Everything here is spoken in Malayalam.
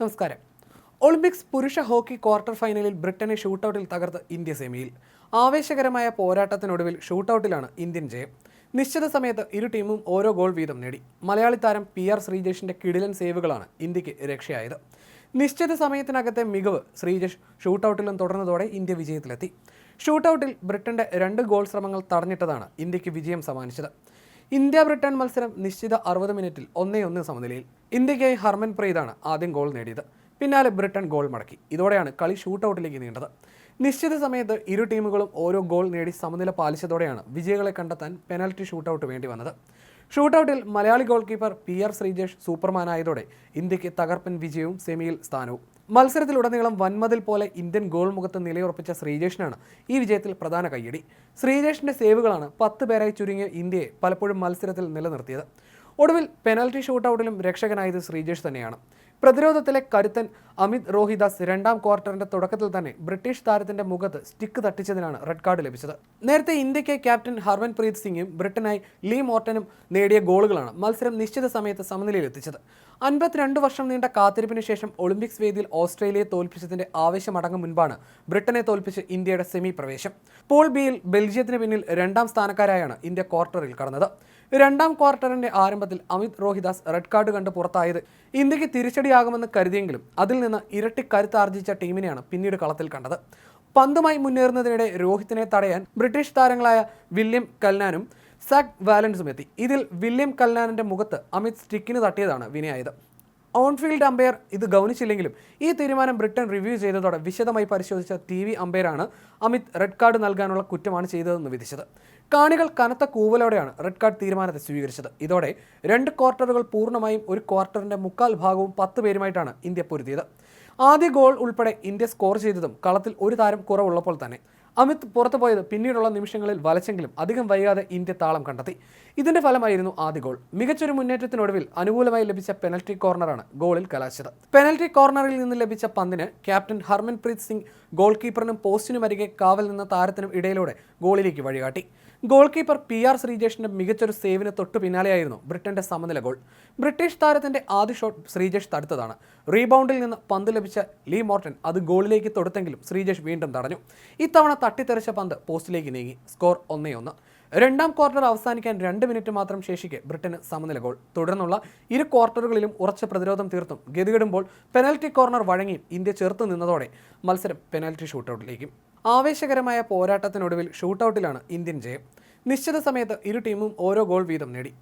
നമസ്കാരം. ഒളിമ്പിക്സ് പുരുഷ ഹോക്കി ക്വാർട്ടർ ഫൈനലിൽ ബ്രിട്ടനെ ഷൂട്ടൌട്ടിൽ തകർത്ത് ഇന്ത്യ സെമിയിൽ. ആവേശകരമായ പോരാട്ടത്തിനൊടുവിൽ ഷൂട്ടൌട്ടിലാണ് ഇന്ത്യൻ ജയം. നിശ്ചിത സമയത്ത് ഇരു ടീമും ഓരോ ഗോൾ വീതം നേടി. മലയാളി താരം പി ആർ ശ്രീജേഷിന്റെ കിടിലൻ സേവുകളാണ് ഇന്ത്യയ്ക്ക് രക്ഷയായത്. നിശ്ചിത സമയത്തിനകത്തെ മികവ് ശ്രീജേഷ് ഷൂട്ടൌട്ടിലും തുടർന്നതോടെ ഇന്ത്യ വിജയത്തിലെത്തി. ഷൂട്ടൌട്ടിൽ ബ്രിട്ടന്റെ രണ്ട് ഗോൾ ശ്രമങ്ങൾ തടഞ്ഞിട്ടതാണ് ഇന്ത്യയ്ക്ക് വിജയം സമ്മാനിച്ചത്. ഇന്ത്യ ബ്രിട്ടൻ മത്സരം നിശ്ചിത അറുപത് മിനിറ്റിൽ ഒന്നേ ഒന്ന് സമനിലയിൽ. ഇന്ത്യയ്ക്കായി ഹർമൻ പ്രീതാണ് ആദ്യം ഗോൾ നേടിയത്. പിന്നാലെ ബ്രിട്ടൻ ഗോൾ മടക്കി. ഇതോടെയാണ് കളി ഷൂട്ടൗട്ടിലേക്ക് നീണ്ടത് നിശ്ചിത സമയത്ത് ഇരു ടീമുകളും ഓരോ ഗോൾ നേടി സമനില പാലിച്ചതോടെയാണ് വിജയികളെ കണ്ടെത്താൻ പെനൽറ്റി ഷൂട്ടൗട്ട് വേണ്ടി വന്നത്. ഷൂട്ടൗട്ടിൽ Malayali goalkeeper P R Sreejesh സൂപ്പർമാനായതോടെ ഇന്ത്യയ്ക്ക് തകർപ്പൻ വിജയവും സെമിയിൽ സ്ഥാനവും. മത്സരത്തിലുടനീളം വൻമതിൽ പോലെ ഇന്ത്യൻ ഗോൾ മുഖത്ത് നിലയുറപ്പിച്ച ശ്രീജേഷിനാണ് ഈ വിജയത്തിൽ പ്രധാന കയ്യടി. ശ്രീജേഷിന്റെ സേവുകളാണ് പത്ത് പേരായി ചുരുങ്ങിയ ഇന്ത്യയെ പലപ്പോഴും മത്സരത്തിൽ നിലനിർത്തിയത്. ഒടുവിൽ പെനാൽറ്റി ഷൂട്ടൌട്ടിലും രക്ഷകനായത് ശ്രീജേഷ് തന്നെയാണ്. പ്രതിരോധത്തിലെ കരുത്തൻ അമിത് റോഹിദാസ് രണ്ടാം ക്വാർട്ടറിന്റെ തുടക്കത്തിൽ തന്നെ ബ്രിട്ടീഷ് താരത്തിന്റെ മുഖത്ത് സ്റ്റിക്ക് തട്ടിച്ചതിനാണ് റെഡ് കാർഡ് ലഭിച്ചത്. നേരത്തെ ഇന്ത്യയ്ക്ക് ക്യാപ്റ്റൻ ഹർമൻപ്രീത് സിംഗും ബ്രിട്ടനായി ലീ മോർട്ടനും നേടിയ ഗോളുകളാണ് മത്സരം നിശ്ചിത സമയത്ത് സമനിലയിൽ എത്തിച്ചത്. അൻപത്തിരണ്ട് വർഷം നീണ്ട കാത്തിരിപ്പിന് ശേഷം ഒളിമ്പിക്സ് വേദിയിൽ ഓസ്ട്രേലിയയെ തോൽപ്പിച്ചതിന്റെ ആവേശമടങ്ങും മുൻപാണ് ബ്രിട്ടനെ തോൽപ്പിച്ച് ഇന്ത്യയുടെ സെമി പ്രവേശം. പോൾ ബിയിൽ ബെൽജിയത്തിന് പിന്നിൽ രണ്ടാം സ്ഥാനക്കാരായാണ് ഇന്ത്യ ക്വാർട്ടറിൽ കടന്നത്. രണ്ടാം ക്വാർട്ടറിന്റെ ആരംഭത്തിൽ അമിത് റോഹിദാസ് റെഡ് കാർഡ് കണ്ട് പുറത്തായത് ഇന്ത്യയ്ക്ക് തിരിച്ചടിയാകുമെന്ന് കരുതിയെങ്കിലും അതിൽ നിന്ന് ഇരട്ടി കരുത്താർജിച്ച ടീമിനെയാണ് പിന്നീട് കളത്തിൽ കണ്ടത്. പന്തുമായി മുന്നേറുന്നതിനിടെ രോഹിത്തിനെ തടയാൻ ബ്രിട്ടീഷ് താരങ്ങളായ വില്യം കൽനാനും സാക് വാലൻസും എത്തി. ഇതിൽ വില്യം കൽനാനിന്റെ മുഖത്ത് അമിത് സ്റ്റിക്കിന് തട്ടിയതാണ് വിനയായത്. ഓൺഫീൽഡ് അമ്പയർ ഇത് ഗൗനിച്ചില്ലെങ്കിലും ഈ തീരുമാനം ബ്രിട്ടൻ റിവ്യൂ ചെയ്തതോടെ വിശദമായി പരിശോധിച്ച ടി വി അമ്പയറാണ് അമിത് റെഡ് കാർഡ് നൽകാനുള്ള കുറ്റമാണ് ചെയ്തതെന്ന് വിധിച്ചത്. കാണികൾ കനത്ത കൂവലോടെയാണ് റെഡ് കാർഡ് തീരുമാനത്തെ സ്വീകരിച്ചത്. ഇതോടെ രണ്ട് ക്വാർട്ടറുകൾ പൂർണമായും ഒരു ക്വാർട്ടറിന്റെ മുക്കാൽ ഭാഗവും പത്ത് പേരുമായിട്ടാണ് ഇന്ത്യ പൊരുതിയത്. ആദ്യ ഗോൾ ഉൾപ്പെടെ ഇന്ത്യ സ്കോർ ചെയ്തതും കളത്തിൽ ഒരു താരം കുറവുള്ളപ്പോൾ തന്നെ. അമിത് പുറത്തു പോയത് പിന്നീടുള്ള നിമിഷങ്ങളിൽ വലച്ചെങ്കിലും അധികം വൈകാതെ ഇന്ത്യ താളം കണ്ടെത്തി. ഇതിന്റെ ഫലമായിരുന്നു ആദ്യ ഗോൾ. മികച്ചൊരു മുന്നേറ്റത്തിനൊടുവിൽ അനുകൂലമായി ലഭിച്ച പെനൽറ്റി കോർണറാണ് ഗോളിൽ കലാശിച്ചത്. പെനൽറ്റി കോർണറിൽ നിന്ന് ലഭിച്ച പന്തിന് ക്യാപ്റ്റൻ ഹർമൻപ്രീത് സിംഗ് ഗോൾ കീപ്പറിനും പോസ്റ്റിനും അരികെ കാവൽ നിന്ന താരത്തിനും ഇടയിലൂടെ ഗോളിലേക്ക് വഴികാട്ടി. ഗോൾ കീപ്പർ പി ആർ ശ്രീജേഷിന്റെ മികച്ചൊരു സേവിന് തൊട്ടു പിന്നാലെയായിരുന്നു ബ്രിട്ടന്റെ സമനില ഗോൾ. ബ്രിട്ടീഷ് താരത്തിന്റെ ആദ്യ ഷോട്ട് ശ്രീജേഷ് തടുത്തതാണ്. റീബൗണ്ടിൽ നിന്ന് പന്ത് ലഭിച്ച ലീ മോർട്ടൻ അത് ഗോളിലേക്ക് തൊടുത്തെങ്കിലും ശ്രീജേഷ് വീണ്ടും തടഞ്ഞു. ഇത്തവണ തട്ടിത്തെറിച്ച പന്ത് പോസ്റ്റിലേക്ക് നീങ്ങി. സ്കോർ ഒന്നേ ഒന്ന്. രണ്ടാം ക്വാർട്ടർ അവസാനിക്കാൻ രണ്ട് മിനിറ്റ് മാത്രം ശേഷിക്കെ ബ്രിട്ടന് സമനില ഗോൾ. തുടർന്നുള്ള ഇരു ക്വാർട്ടറുകളിലും ഉറച്ച പ്രതിരോധം തീർത്തും. ഗതികിടുമ്പോൾ പെനൽറ്റി കോർണർ വഴങ്ങിയും ഇന്ത്യ ചെറുത്തു നിന്നതോടെ മത്സരം പെനൽറ്റി ഷൂട്ടൌട്ടിലേക്കും. ആവേശകരമായ പോരാട്ടത്തിനൊടുവിൽ ഷൂട്ടൌട്ടിലാണ് ഇന്ത്യൻ ജയം. നിശ്ചിത സമയത്ത് ഇരു ടീമും ഓരോ ഗോൾ വീതം നേടി.